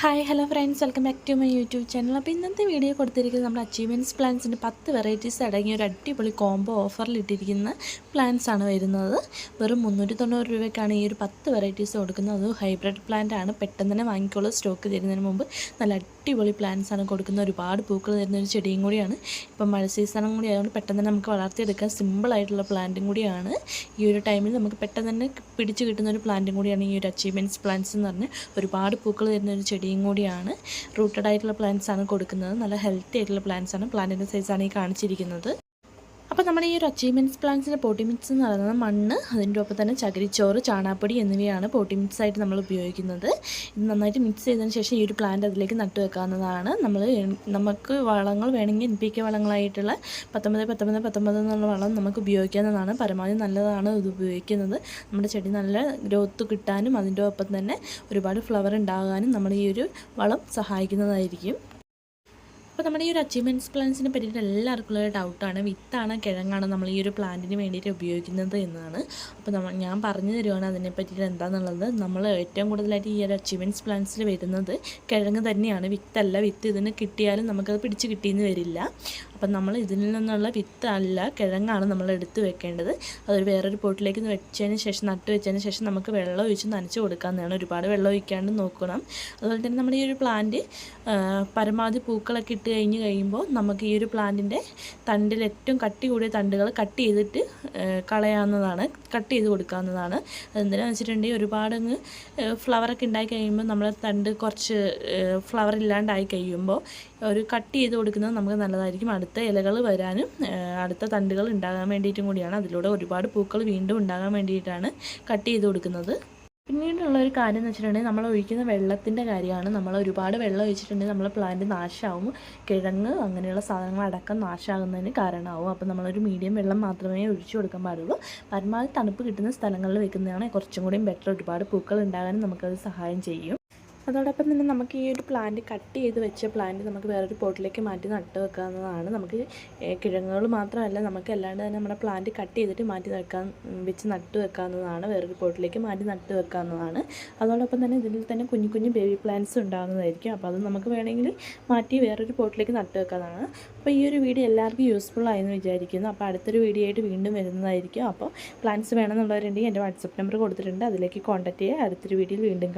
Hi hello friends welcome back to my YouTube channel അപ്പോൾ ഇന്നത്തെ video കൊടുത്തിരിക്കുന്നത് നമ്മുടെ അച്ചീവ്മെന്റ്സ് പ്ലാൻസിന്റെ പത്ത് വെറൈറ്റീസ് അടങ്ങിയ ഒരു അടിപൊളി കോംബോ ഓഫറിൽ ഇട്ടിരിക്കുന്ന പ്ലാന്റ്സ് ആണ് വരുന്നത്. വെറും മുന്നൂറ്റി തൊണ്ണൂറ് രൂപയ്ക്കാണ് ഈ ഒരു പത്ത് വെറൈറ്റീസ് കൊടുക്കുന്നത്. അത് ഹൈബ്രിഡ് പ്ലാന്റ് ആണ്. പെട്ടെന്ന് തന്നെ വാങ്ങിക്കോളൂ. സ്റ്റോക്ക് തരുന്നതിന് മുമ്പ് നല്ല അടിപൊളി പ്ലാന്റ്സ് ആണ് കൊടുക്കുന്ന ഒരുപാട് പൂക്കൾ തരുന്ന ഒരു ചെടിയും കൂടിയാണ്. ഇപ്പം മഴ സീസണും കൂടി ആയതുകൊണ്ട് പെട്ടെന്ന് തന്നെ നമുക്ക് വളർത്തിയെടുക്കാൻ സിമ്പിളായിട്ടുള്ള പ്ലാന്റും കൂടിയാണ്. ഈ ഒരു ടൈമിൽ നമുക്ക് പെട്ടെന്ന് തന്നെ പിടിച്ചു കിട്ടുന്ന ഒരു പ്ലാന്റും കൂടിയാണ് ഈ ഒരു അച്ചീവ്മെന്റ്സ് പ്ലാന്റ്സ് എന്ന് പറഞ്ഞ് ഒരുപാട് പൂക്കൾ തരുന്ന ഒരു ചെടിയും കൂടിയാണ്. റൂട്ടഡ് ആയിട്ടുള്ള പ്ലാന്റ്സ് ആണ് കൊടുക്കുന്നത്. നല്ല ഹെൽത്തി ആയിട്ടുള്ള പ്ലാന്റ്സ് ആണ്. പ്ലാന്റിന്റെ സൈസാണ് ഈ കാണിച്ചിരിക്കുന്നത്. അപ്പോൾ നമ്മുടെ ഈ ഒരു അച്ചീവ്മെന്റ്സ് പ്ലാൻസിന്റെ പോട്ടി മിക്സ് എന്ന് പറയുന്നത് മണ്ണ് അതിന്റെ ഒപ്പം തന്നെ ചകിരിച്ചോറ് ചാണാപ്പൊടി എന്നിവയാണ് പോട്ടി മിക്സ് ആയിട്ട് നമ്മൾ ഉപയോഗിക്കുന്നത്. ഇത് നന്നായിട്ട് മിക്സ് ചെയ്തതിന് ശേഷം ഈ ഒരു പ്ലാന്റ് അതിലേക്ക് നട്ടു വെക്കാവുന്നതാണ്. നമ്മൾ നമുക്ക് വളങ്ങൾ വേണമെങ്കിൽ എൻ പി കെ വളങ്ങളായിട്ടുള്ള പത്തൊമ്പത് പത്തൊമ്പത് പത്തൊമ്പത് എന്നുള്ള വളം നമുക്ക് ഉപയോഗിക്കാവുന്നതാണ്. പരമാവധി നല്ലതാണ് ഇത് ഉപയോഗിക്കുന്നത്. നമ്മുടെ ചെടി നല്ല ഗ്രോത്ത് കിട്ടാനും അതിന്റെ ഒപ്പം തന്നെ ഒരുപാട് ഫ്ലവർ ഉണ്ടാകാനും നമ്മൾ ഈ ഒരു വളം സഹായിക്കുന്നതായിരിക്കും. അപ്പോൾ നമ്മുടെ ഈ ഒരു അച്ചീവ്മെന്റ്സ് പ്ലാൻസിനെ പറ്റിയിട്ട് എല്ലാവർക്കും ഉള്ള ഡൗട്ടാണ് വിത്താണ് കിഴങ്ങാണ് നമ്മൾ ഈ ഒരു പ്ലാന്റിന് വേണ്ടിയിട്ട് ഉപയോഗിക്കുന്നത് എന്നാണ്. അപ്പോൾ നമ്മൾ ഞാൻ പറഞ്ഞു തരുവാണ് അതിനെ പറ്റിയിട്ട് എന്താണെന്നുള്ളത് നമ്മൾ ഏറ്റവും കൂടുതലായിട്ട് ഈ ഒരു അച്ചീവ്മെന്റ്സ് പ്ലാൻസിൽ വരുന്നത് കിഴങ്ങ് തന്നെയാണ്. വിത്തല്ല വിത്ത് ഇതിന് കിട്ടിയാലും നമുക്കത് പിടിച്ച് കിട്ടിയെന്ന് വരില്ല. അപ്പം നമ്മൾ ഇതിൽ നിന്നുള്ള വിത്തല്ല കിഴങ്ങാണ് നമ്മൾ എടുത്ത് വെക്കേണ്ടത്. അതൊരു വേറൊരു പോട്ടിലേക്ക് വെച്ചതിന് ശേഷം നട്ട് വെച്ചതിന് ശേഷം നമുക്ക് വെള്ളം ഒഴിച്ച് നനച്ച് കൊടുക്കാവുന്നതാണ് ഒരുപാട് വെള്ളം ഒഴിക്കാണ്ട് നോക്കണം. അതുപോലെ തന്നെ നമ്മുടെ ഈ ഒരു പ്ലാന്റ് പരമാവധി പൂക്കളൊക്കെ ഇട്ട് കഴിഞ്ഞ് കഴിയുമ്പോൾ നമുക്ക് ഈ ഒരു പ്ലാന്റിന്റെ തണ്ടിൽ ഏറ്റവും കട്ടി കൂടിയ തണ്ടുകൾ കട്ട് ചെയ്തിട്ട് കളയാവുന്നതാണ് കട്ട് ചെയ്ത് കൊടുക്കാവുന്നതാണ്. അതെന്തിനാണെന്ന് വെച്ചിട്ടുണ്ടെങ്കിൽ ഒരുപാട് അങ്ങ് ഫ്ലവറൊക്കെ ഉണ്ടായി കഴിയുമ്പോൾ നമ്മൾ തണ്ട് കുറച്ച് ഫ്ലവർ ഇല്ലാണ്ടായി കഴിയുമ്പോൾ ഒരു കട്ട് ചെയ്ത് കൊടുക്കുന്നത് നമുക്ക് നല്ലതായിരിക്കും. അടുത്ത ഇലകൾ വരാനും അടുത്ത തണ്ടുകൾ ഉണ്ടാകാൻ വേണ്ടിയിട്ടും കൂടിയാണ്. അതിലൂടെ ഒരുപാട് പൂക്കൾ വീണ്ടും ഉണ്ടാകാൻ വേണ്ടിയിട്ടാണ് കട്ട് ചെയ്ത് കൊടുക്കുന്നത്. പിന്നീടുള്ള ഒരു കാര്യം എന്ന് വെച്ചിട്ടുണ്ടെങ്കിൽ നമ്മൾ ഒഴിക്കുന്ന വെള്ളത്തിന്റെ കാര്യമാണ്. നമ്മൾ ഒരുപാട് വെള്ളം ഒഴിച്ചിട്ടുണ്ടെങ്കിൽ നമ്മൾ പ്ലാന്റ് നാശമാവും. കിഴങ്ങ് അങ്ങനെയുള്ള സാധനങ്ങൾ അടക്കം നാശമാകുന്നതിന് കാരണമാവും. അപ്പോൾ നമ്മളൊരു മീഡിയം വെള്ളം മാത്രമേ ഒഴിച്ചു കൊടുക്കാൻ പാടുള്ളൂ. പരമാവധി തണുപ്പ് കിട്ടുന്ന സ്ഥലങ്ങളിൽ വെക്കുന്നതാണ് കുറച്ചും കൂടിയും ബെറ്റർ ഒരുപാട് പൂക്കൾ ഉണ്ടാകാനും നമുക്കത് സഹായം ചെയ്യും. അതോടൊപ്പം തന്നെ നമുക്ക് ഈ ഒരു പ്ലാന്റ് കട്ട് ചെയ്ത് വെച്ച പ്ലാന്റ് നമുക്ക് വേറൊരു പോട്ടിലേക്ക് മാറ്റി നട്ട് വെക്കാവുന്നതാണ്. നമുക്ക് കിഴങ്ങുകൾ മാത്രമല്ല നമുക്ക് അല്ലാണ്ട് തന്നെ നമ്മുടെ പ്ലാന്റ് കട്ട് ചെയ്തിട്ട് മാറ്റി വെക്കാൻ വെച്ച് നട്ട് വെക്കാവുന്നതാണ്. വേറൊരു പോട്ടിലേക്ക് മാറ്റി നട്ട് വെക്കാവുന്നതാണ്. അതോടൊപ്പം തന്നെ ഇതിൽ തന്നെ കുഞ്ഞു കുഞ്ഞു ബേബി പ്ലാന്റ്സ് ഉണ്ടാകുന്നതായിരിക്കും അപ്പോൾ അത് നമുക്ക് വേണമെങ്കിൽ മാറ്റി വേറൊരു പോട്ടിലേക്ക് നട്ട് വെക്കാവുന്നതാണ്. അപ്പോൾ ഈ ഒരു വീഡിയോ എല്ലാവർക്കും യൂസ്ഫുൾ ആയെന്ന് വിചാരിക്കുന്നു. അപ്പോൾ അടുത്തൊരു വീഡിയോ ആയിട്ട് വീണ്ടും വരുന്നതായിരിക്കും. അപ്പോൾ പ്ലാന്റ്സ് വേണമെന്നുള്ളവരുണ്ടെങ്കിൽ എന്റെ വാട്സപ്പ് നമ്പർ കൊടുത്തിട്ടുണ്ട്. അതിലേക്ക് കോൺടാക്ട് ചെയ്യുക. അടുത്തൊരു വീഡിയോയിൽ വീണ്ടും